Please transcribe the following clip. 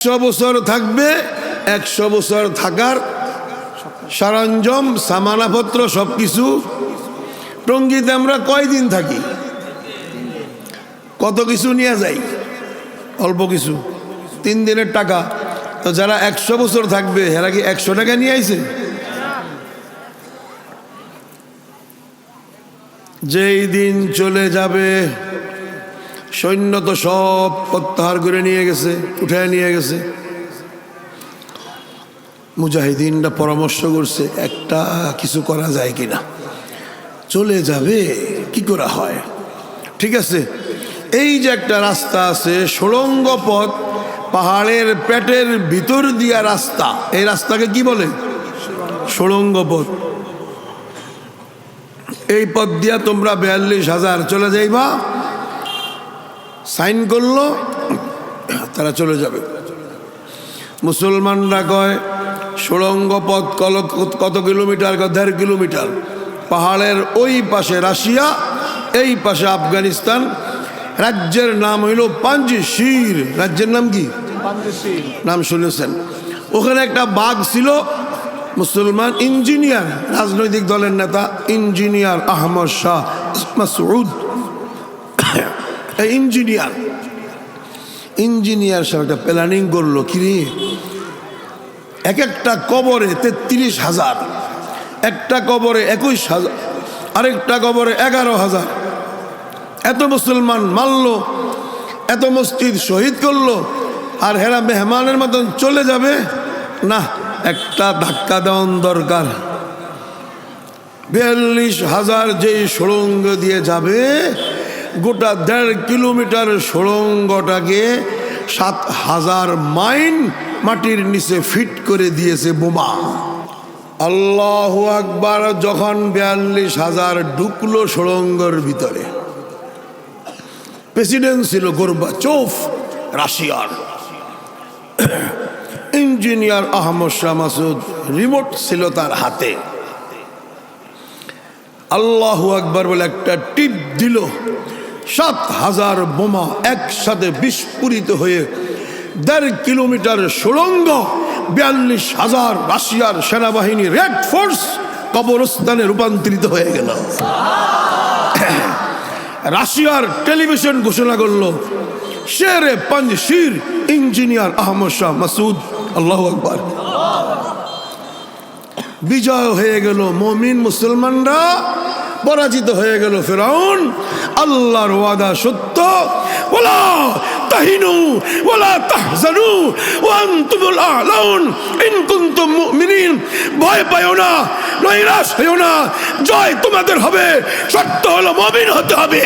একশো বছর থাকবে, একশো বছর থাকার সরঞ্জাম, সামানাপত্র সব কিছু টঙ্গিতে আমরা কয়দিন থাকি? কত কিছু নিয়ে যাই? অল্প কিছু। তিন দিনের টাকা। তো যারা একশো বছর থাকবে, এরা কি একশো টাকা নিয়ে আইছে? যেই দিন চলে যাবে সৈন্য তো সব প্রত্যাহার করে নিয়ে গেছে উঠে নিয়ে গেছে। মুজাহিদিনরা পরামর্শ করছে, একটা কিছু করা যায় কিনা। চলে যাবে, কি করা হয়? ঠিক আছে, এই যে একটা রাস্তা আছে সুড়ঙ্গ পথ পাহাড়ের পেটের ভিতর দিয়া রাস্তা, এই রাস্তাকে কি বলে? সুড়ঙ্গ পথ এই পথ দিয়া তোমরা বিয়াল্লিশ হাজার চলে যাইবা সাইন করল তারা চলে যাবে। মুসলমানরা কয় সুড়ঙ্গ পথ কল কত কিলোমিটার দেড় কিলোমিটার? পাহাড়ের ওই পাশে রাশিয়া এই পাশে আফগানিস্তান। রাজ্যের নাম হইল পাঞ্জিশির। রাজ্যের নাম কি? নাম শুনেছেন। ওখানে একটা বাঘ ছিল মুসলমান ইঞ্জিনিয়ার রাজনৈতিক দলের নেতা engineer Ahmad Shah Massoud. Engineer. Engineer সাহেব একটা প্ল্যানিং করল কিরে এক একটা কবরে তেত্রিশ হাজার, একটা কবরে একুশ হাজার, আরেকটা কবরে এগারো হাজার। এত মুসলমান মারলো, এত মসজিদ শহীদ করল, আর হেরা মেহমানের মতন চলে যাবে? না, একটা ধাক্কা দেওয়ান দরকার। বিয়াল্লিশ হাজার যেই সুড়ঙ্গ দিয়ে যাবে গোটা দেড় কিলোমিটার সুড়ঙ্গটাকে সাত হাজার মাইন মাটির নিচে ফিট করে দিয়েছে বোমা। আল্লাহ আকবার যখন বিয়াল্লিশ হাজার ঢুকলো সুড়ঙ্গর ভিতরে। প্রেসিডেন্ট ছিল গোরবা চৌফ, রাশিয়ার। ইঞ্জিনিয়ার আহমদ শাহ মাসুদ রিমোট ছিল তার হাতে। আল্লাহ আকবর বলে একটা টিপ দিল সাত হাজার বোমা একসাথে বিস্ফোরিত হয়ে দেড় কিলোমিটার সুড়ঙ্গ, বিয়াল্লিশ হাজার রাশিয়ার সেনাবাহিনী রেড ফোর্স কবরস্থানে রূপান্তরিত হয়ে গেল। রাশিয়ার টেলিভিশন ঘোষণা করল, শেরে পঞ্জশির ইঞ্জিনিয়ার আহমদ শাহ মাসুদ। আল্লাহ আকবর। বিজয় হয়ে গেল, মমিন মুসলমানরা পরাজিত হয়ে গেল ফেরাউন। আল্লাহর ওয়াদা সত্য। ওলা তাহিনু ওলা তাহজানু ওয়ান তুমুল আলাউন। ইন কুনতুম মুমিনিন, ভয় পাইও না, নৈরাশ হইও না, জয় তোমাদের হবে সত্য হলো মুমিন হতে হবে।